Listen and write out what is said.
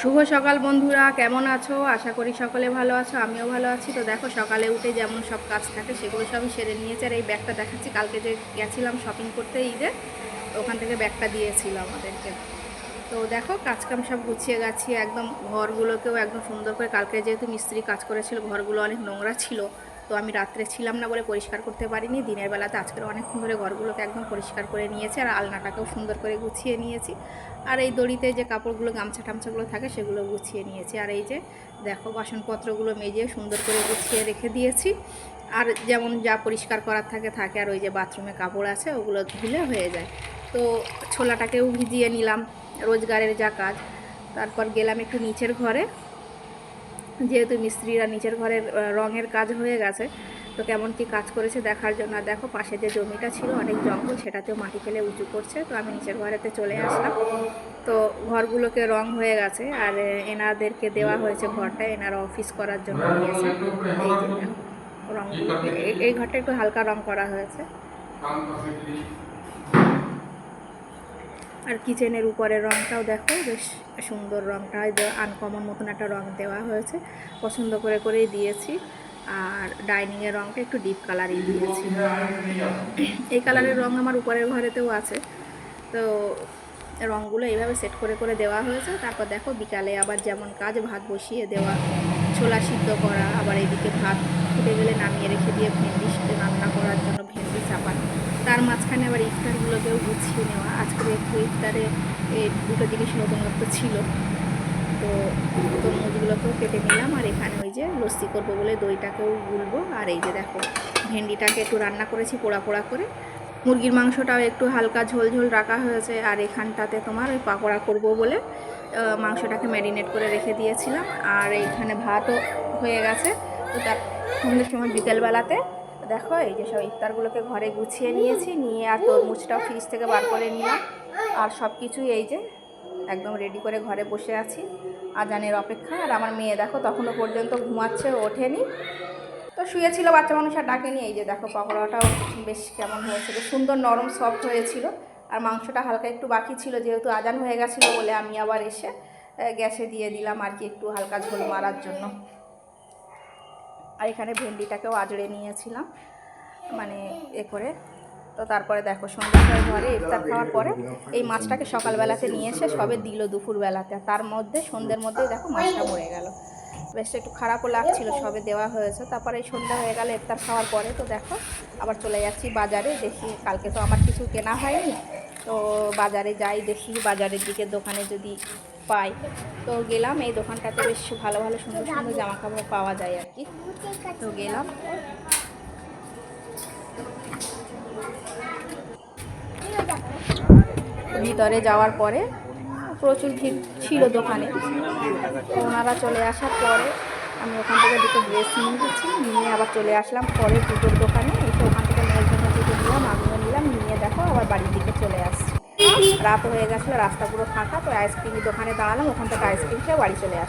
শুভ সকাল বন্ধুরা, কেমন আছো? আশা করি সকলে ভালো আছো, আমিও ভালো আছি। তো দেখো, সকালে উঠে যেমন সব কাজ থাকে, সেগুলো সবই সেরে নিয়েছে। আর এই ব্যাগটা দেখাচ্ছি, কালকে যে গেছিলাম শপিং করতে ঈদে ওখান থেকে ব্যাগটা দিয়েছিল আমাদেরকে। তো দেখো, কাজকাম সব গুছিয়ে গেছি একদম ঘরগুলোকেও একদম সুন্দর করে, কালকে যেহেতু মিস্ত্রি কাজ করেছিল, ঘরগুলো অনেক নোংরা ছিল তো আমি রাত্রে ছিলাম না বলে পরিষ্কার করতে পারিনি। দিনের বেলাতে আজকের অনেকক্ষণ ধরে ঘরগুলোকে একদম পরিষ্কার করে নিয়েছি আর আলনাটাকেও সুন্দর করে গুছিয়ে নিয়েছি। আর এই দড়িতে যে কাপড়গুলো, গামছা টামছাগুলো থাকে সেগুলো গুছিয়ে নিয়েছি। আর এই যে দেখো বাসনপত্রগুলো মেজে সুন্দর করে গুছিয়ে রেখে দিয়েছি। আর যেমন যা পরিষ্কার করার থাকে থাকে আর ওই যে বাথরুমে কাপড় আছে ওগুলো ধুলে হয়ে যায়। তো ছোলাটাকেও ভিজিয়ে নিলাম। রোজগারের যা কাজ। তারপর গেলাম একটু নিচের ঘরে। যেহেতু মিস্ত্রিরা নিচের ঘরের রঙের কাজ হয়ে গেছে, তো কেমন কি কাজ করেছে দেখার জন্য। দেখো, পাশে যে জমিটা ছিল, অনেক জঙ্গল, সেটাতেও মাটি ফেলে উঁচু করছে, তো আমি নিচের ঘরেতে চলে আসলাম। তো ঘরগুলোকে রং হয়ে গেছে, আর এনাদেরকে দেওয়া হয়েছে ঘরটা, এনারা অফিস করার জন্য নিয়েছে এই এই- এই ঘরটা একটু হালকা রং করা হয়েছে। আর কিচেনের উপরের রংটাও দেখো, বেশ সুন্দর রংটা। আনকমন মতন একটা রং দেওয়া হয়েছে। পছন্দ করে করেই দিয়েছি। আর ডাইনিংয়ের রংটা একটু ডিপ কালারই দিয়েছি। এই কালারের রং আমার উপরের ঘরেতেও আছে। তো রঙগুলো এইভাবে সেট করে করে দেওয়া হয়েছে। তারপর দেখো বিকালে আবার যেমন কাজ, ভাত বসিয়ে দেওয়া, ছোলা সিদ্ধ করা, আবার এদিকে ভাত ফুটে গেলে নামিয়ে রেখে দিয়ে ভেন্ডি রান্না করার জন্য ভেন্ডি চাপানো। তার মাঝখানে আবার ইফতারগুলোকেও গুছিয়ে নেওয়া। আজকে একটু ইফতারে এই দুটো জিনিস নতুনত্ব ছিল। তো তরমুজগুলোকেও কেটে নিলাম আর এখানে ওই যে লস্যি করব বলে দইটাকেও গুলবো। আর এই যে দেখো, ভেন্ডিটাকে একটু রান্না করেছি পোড়া পোড়া করে। মুরগির মাংসটাও একটু হালকা ঝোল ঝোল রাখা হয়েছে। আর এখানটাতে তোমার ওই পাকোড়া করব বলে মাংসটাকে ম্যারিনেট করে রেখে দিয়েছিলাম। আর এইখানে ভাতও হয়ে গেছে। তো তার সন্ধ্যের সময় বিকেলবেলাতে দেখো, এই যে সব ইফতারগুলোকে ঘরে গুছিয়ে নিয়েছি, নিয়ে আর তরমুজটাও ফ্রিজ থেকে বার করে নিলাম। আর সব কিছুই এই যে একদম রেডি করে ঘরে বসে আছি, আজানের অপেক্ষা। আর আমার মেয়ে দেখো, তখনও পর্যন্ত ঘুমাচ্ছে ওঠেনি। তো শুয়েছিল, বাচ্চা মানুষ আর ডাকেনি। এই যে দেখো, পকোড়াটাও বেশ কেমন হয়েছিল। সুন্দর নরম সফট হয়েছিল। আর মাংসটা হালকা একটু বাকি ছিল, যেহেতু আজান হয়ে গেছিল বলে আমি আবার এসে গ্যাসে দিয়ে দিলাম আর কি একটু হালকা ঝোল মারার জন্য। আর এখানে ভেন্ডিটাকেও আজড়ে নিয়েছিলাম মানে এ করে। তো তারপরে দেখো সন্ধ্যার ঘরে ইফতার খাওয়ার পরে এই মাছটাকে সকালবেলাতে নিয়ে এসে সবে দিল দুপুরবেলাতে। তার মধ্যে সন্ধ্যের মধ্যেই দেখো মাছটা মরে গেল। বেশ একটু খারাপও লাগছিল সবে দেওয়া হয়েছে। তারপরে এই সন্ধ্যা হয়ে গেল ইফতার খাওয়ার পরে তো দেখো আবার চলে যাচ্ছি বাজারে দেখি কালকে তো আমার কিছু কেনা হয়নি। তো বাজারে যাই, দেখি বাজারের দিকে দোকানে যদি পাই। তো গেলাম, এই দোকানটাতে বেশ ভালো ভালো, সুন্দর সুন্দর জামা কাপড় পাওয়া যায় আর কি। তো গেলাম। ভিতরে যাওয়ার পরে প্রচুর ভিড় ছিল দোকানে। ওনারা চলে আসার পরে আমি ওখান থেকে দুটো ড্রেস নিয়ে গেছি, নিয়ে আবার চলে আসলাম পরে দুটোর দোকানে। এসে ওখান থেকে মেয়ের জন্য দুটো নিলাম, আমিও নিলাম, নিয়ে দেখো আবার বাড়ির দিকে রাত হয়ে গেছিল, রাস্তা পুরো ফাঁকা, তো আইসক্রিমের দোকানে দাঁড়ালাম, ওখান থেকে আইসক্রিম খেয়ে বাড়ি চলে আসলাম।